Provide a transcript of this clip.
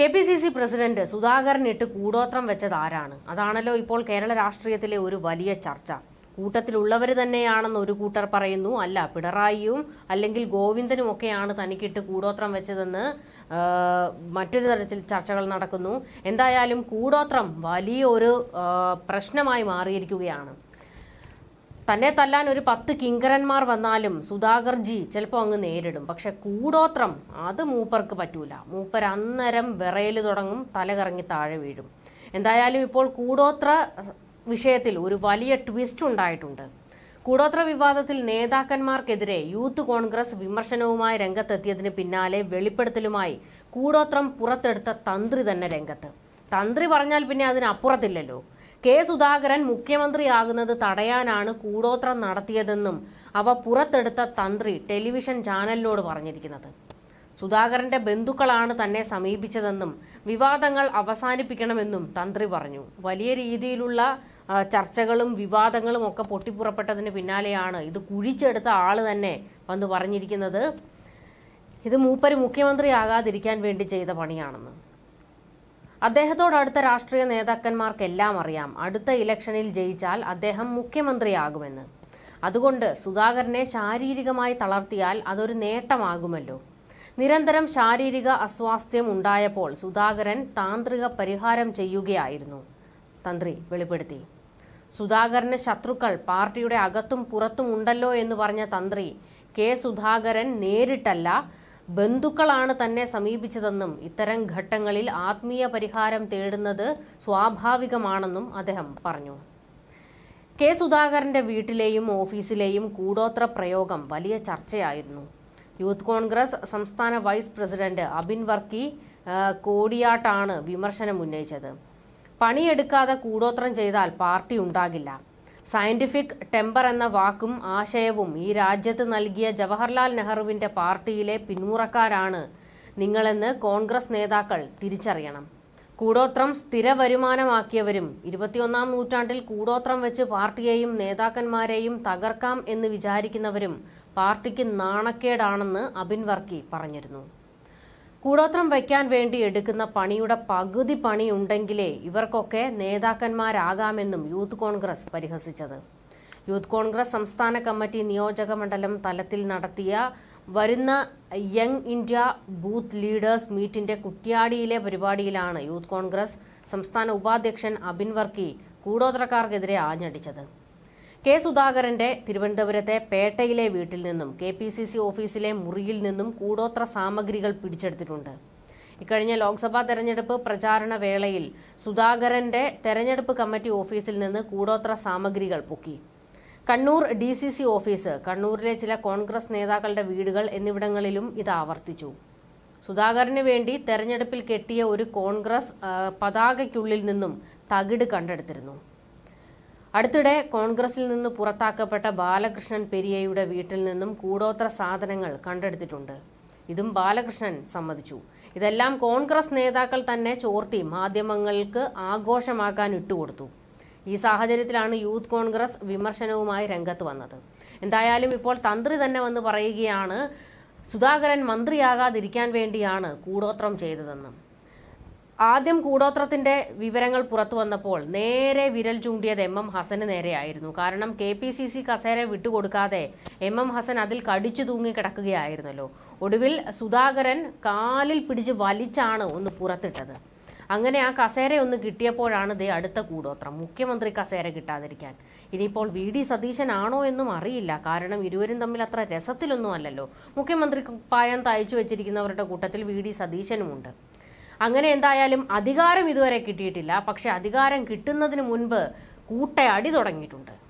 K P C C president സുധാകരനിട്ട് കൂടോത്രം വെച്ചത് ആരാണ്? അതാണല്ലോ ഇപ്പോൾ കേരള രാഷ്ട്രീയത്തിലെ ഒരു വലിയ ചർച്ച. കൂട്ടത്തിലുള്ളവർ തന്നെയാണെന്ന് ഒരു കൂട്ടർ പറയുന്നു. അല്ല പിണറായിയും അല്ലെങ്കിൽ ഗോവിന്ദനും ഒക്കെയാണ് തനിക്കിട്ട് കൂടോത്രം വെച്ചതെന്ന് മറ്റൊരു തരത്തിൽ ചർച്ചകൾ നടക്കുന്നു. എന്തായാലും കൂടോത്രം വലിയൊരു പ്രശ്നമായി മാറിയിരിക്കുകയാണ്. തന്നെ തല്ലാൻ ഒരു പത്ത് കിങ്കരന്മാർ വന്നാലും സുധാകർ ജി ചിലപ്പോൾ അങ്ങ് നേരിടും. പക്ഷെ കൂടോത്രം അത് മൂപ്പർക്ക് പറ്റൂല. മൂപ്പർ അന്നേരം വിറയൽ തുടങ്ങും തലകറങ്ങി താഴെ വീഴും. എന്തായാലും ഇപ്പോൾ കൂടോത്ര വിഷയത്തിൽ ഒരു വലിയ ട്വിസ്റ്റ് ഉണ്ടായിട്ടുണ്ട്. കൂടോത്ര വിവാദത്തിൽ നേതാക്കന്മാർക്കെതിരെ യൂത്ത് കോൺഗ്രസ് വിമർശനവുമായി രംഗത്തെത്തിയതിന് പിന്നാലെ വെളിപ്പെടുത്തലുമായി കൂടോത്രം പുറത്തെടുത്ത തന്ത്രി തന്നെ രംഗത്ത്. തന്ത്രി പറഞ്ഞാൽ പിന്നെ അതിനപ്പുറത്തില്ലല്ലോ കെ സുധാകരൻ മുഖ്യമന്ത്രിയാകുന്നത് തടയാനാണ് കൂടോത്രം നടത്തിയതെന്നും അവ പുറത്തെടുത്ത തന്ത്രി ടെലിവിഷൻ ചാനലിനോട് പറഞ്ഞിരിക്കുന്നത്. സുധാകരന്റെ ബന്ധുക്കളാണ് തന്നെ സമീപിച്ചതെന്നും വിവാദങ്ങൾ അവസാനിപ്പിക്കണമെന്നും തന്ത്രി പറഞ്ഞു. വലിയ രീതിയിലുള്ള ചർച്ചകളും വിവാദങ്ങളും ഒക്കെ പൊട്ടിപ്പുറപ്പെട്ടതിന് പിന്നാലെയാണ് ഇത് കുഴിച്ചെടുത്ത ആൾ തന്നെ വന്ന് പറഞ്ഞിരിക്കുന്നത്. ഇത് മൂപ്പര് മുഖ്യമന്ത്രിയാകാതിരിക്കാൻ വേണ്ടി ചെയ്ത പണിയാണെന്ന്. അദ്ദേഹത്തോട് അടുത്ത രാഷ്ട്രീയ നേതാക്കന്മാർക്കെല്ലാം അറിയാം. അടുത്ത ഇലക്ഷനിൽ ജയിച്ചാൽ അദ്ദേഹം മുഖ്യമന്ത്രിയാകുമെന്ന്. അതുകൊണ്ട് സുധാകരനെ ശാരീരികമായി തളർത്തിയാൽ അതൊരു നേട്ടമാകുമല്ലോ. നിരന്തരം ശാരീരിക അസ്വാസ്ഥ്യം ഉണ്ടായപ്പോൾ സുധാകരൻ താന്ത്രിക പരിഹാരം ചെയ്യുകയായിരുന്നു. തന്ത്രി വെളിപ്പെടുത്തി. സുധാകരന് ശത്രുക്കൾ പാർട്ടിയുടെ അകത്തും പുറത്തും ഉണ്ടല്ലോ എന്ന് പറഞ്ഞ തന്ത്രി കെ സുധാകരൻ നേരിട്ടല്ല ബന്ധുക്കളാണ് തന്നെ സമീപിച്ചതെന്നും ഇത്തരം ഘട്ടങ്ങളിൽ ആത്മീയ പരിഹാരം തേടുന്നത് സ്വാഭാവികമാണെന്നും അദ്ദേഹം പറഞ്ഞു. കെ സുധാകരന്റെ വീട്ടിലെയും ഓഫീസിലെയും കൂടോത്ര പ്രയോഗം വലിയ ചർച്ചയായിരുന്നു. യൂത്ത് കോൺഗ്രസ് സംസ്ഥാന വൈസ് പ്രസിഡന്റ് അബിൻ വർക്കി കോടിയാട്ടാണ് വിമർശനം ഉന്നയിച്ചത് പണിയെടുക്കാതെ കൂടോത്രം ചെയ്താൽ പാർട്ടി ഉണ്ടാകില്ല. സയന്റിഫിക് ടെമ്പർ എന്ന വാക്കും ആശയവും ഈ രാജ്യത്ത് നൽകിയ ജവഹർലാൽ നെഹ്റുവിന്റെ പാർട്ടിയിലെ പിന്മുറക്കാരാണ് നിങ്ങളെന്ന് കോൺഗ്രസ് നേതാക്കൾ തിരിച്ചറിയണം. കൂടോത്രം സ്ഥിര വരുമാനമാക്കിയവരും ഇരുപത്തിയൊന്നാം നൂറ്റാണ്ടിൽ കൂടോത്രം വെച്ച് പാർട്ടിയെയും നേതാക്കന്മാരെയും തകർക്കാം എന്ന് വിചാരിക്കുന്നവരും പാർട്ടിക്ക് നാണക്കേടാണെന്ന് അബിൻ വർക്കി പറഞ്ഞിരുന്നു. കൂടോത്രം വയ്ക്കാൻ വേണ്ടി എടുക്കുന്ന പണിയുടെ പകുതി പണി ഉണ്ടെങ്കിലേ ഇവർക്കൊക്കെ നേതാക്കന്മാരാകാമെന്നും യൂത്ത് കോൺഗ്രസ് പരിഹസിച്ചത്. യൂത്ത് കോൺഗ്രസ് സംസ്ഥാന കമ്മിറ്റി നിയോജക മണ്ഡലം തലത്തിൽ നടത്തിയ വരുന്ന യങ് ഇന്ത്യ ബൂത്ത് ലീഡേഴ്സ് മീറ്റിന്റെ കുറ്റ്യാടിയിലെ പരിപാടിയിലാണ് യൂത്ത് കോൺഗ്രസ് സംസ്ഥാന ഉപാധ്യക്ഷൻ അബിൻ വർക്കി കൂടോത്രക്കാർക്കെതിരെ ആഞ്ഞടിച്ചത്. കെ സുധാകരന്റെ തിരുവനന്തപുരത്തെ പേട്ടയിലെ വീട്ടിൽ നിന്നും കെ പി സി സി ഓഫീസിലെ മുറിയിൽ നിന്നും കൂടോത്ര സാമഗ്രികൾ പിടിച്ചെടുത്തിട്ടുണ്ട്. ഇക്കഴിഞ്ഞ ലോക്സഭാ തെരഞ്ഞെടുപ്പ് പ്രചാരണ വേളയിൽ സുധാകരന്റെ തെരഞ്ഞെടുപ്പ് കമ്മിറ്റി ഓഫീസിൽ നിന്ന് കൂടോത്ര സാമഗ്രികൾ പൊക്കി. Kannur D C C office കണ്ണൂരിലെ ചില കോൺഗ്രസ് നേതാക്കളുടെ വീടുകൾ എന്നിവിടങ്ങളിലും ഇത് ആവർത്തിച്ചു. സുധാകരന് വേണ്ടി തെരഞ്ഞെടുപ്പിൽ കെട്ടിയ ഒരു കോൺഗ്രസ് പതാകയ്ക്കുള്ളിൽ നിന്നും തകിട് കണ്ടെടുത്തിരുന്നു. അടുത്തിടെ കോൺഗ്രസിൽ നിന്ന് പുറത്താക്കപ്പെട്ട ബാലകൃഷ്ണൻ പെരിയയുടെ വീട്ടിൽ നിന്നും കൂടോത്ര സാധനങ്ങൾ കണ്ടെടുത്തിട്ടുണ്ട്. ഇതും ബാലകൃഷ്ണൻ സമ്മതിച്ചു. ഇതെല്ലാം കോൺഗ്രസ് നേതാക്കൾ തന്നെ ചോർത്തി മാധ്യമങ്ങൾക്ക് ആഘോഷമാക്കാൻ ഇട്ടുകൊടുത്തു. ഈ സാഹചര്യത്തിലാണ് യൂത്ത് കോൺഗ്രസ് വിമർശനവുമായി രംഗത്ത് വന്നത്. എന്തായാലും ഇപ്പോൾ തന്ത്രി തന്നെ വന്ന് പറയുകയാണ് സുധാകരൻ മന്ത്രിയാകാതിരിക്കാൻ വേണ്ടിയാണ് കൂടോത്രം ചെയ്തതെന്ന്. ആദ്യം കൂടോത്രത്തിന്റെ വിവരങ്ങൾ പുറത്തു വന്നപ്പോൾ നേരെ വിരൽ ചൂണ്ടിയത് എം എം ഹസന് നേരെയായിരുന്നു. കാരണം കെ പി സി സി കസേര വിട്ടുകൊടുക്കാതെ എം എം ഹസൻ അതിൽ കടിച്ചു തൂങ്ങി കിടക്കുകയായിരുന്നല്ലോ. ഒടുവിൽ സുധാകരൻ കാലിൽ പിടിച്ച് വലിച്ചാണ് ഒന്ന് പുറത്തിട്ടത്. അങ്ങനെ ആ കസേര ഒന്ന് കിട്ടിയപ്പോഴാണ് ദേ അടുത്ത കൂടോത്രം. മുഖ്യമന്ത്രി കസേര കിട്ടാതിരിക്കാൻ. ഇനിയിപ്പോൾ വി ഡി ആണോ എന്നും അറിയില്ല. കാരണം ഇരുവരും തമ്മിൽ അത്ര രസത്തിലൊന്നും അല്ലല്ലോ. മുഖ്യമന്ത്രി പായം തയ്ച്ചു വെച്ചിരിക്കുന്നവരുടെ കൂട്ടത്തിൽ വി ഡി സതീശനുമുണ്ട്. അങ്ങനെ എന്തായാലും അധികാരം ഇതുവരെ കിട്ടിയിട്ടില്ല. പക്ഷെ അധികാരം കിട്ടുന്നതിന് മുൻപ് കൂട്ടയടി തുടങ്ങിയിട്ടുണ്ട്.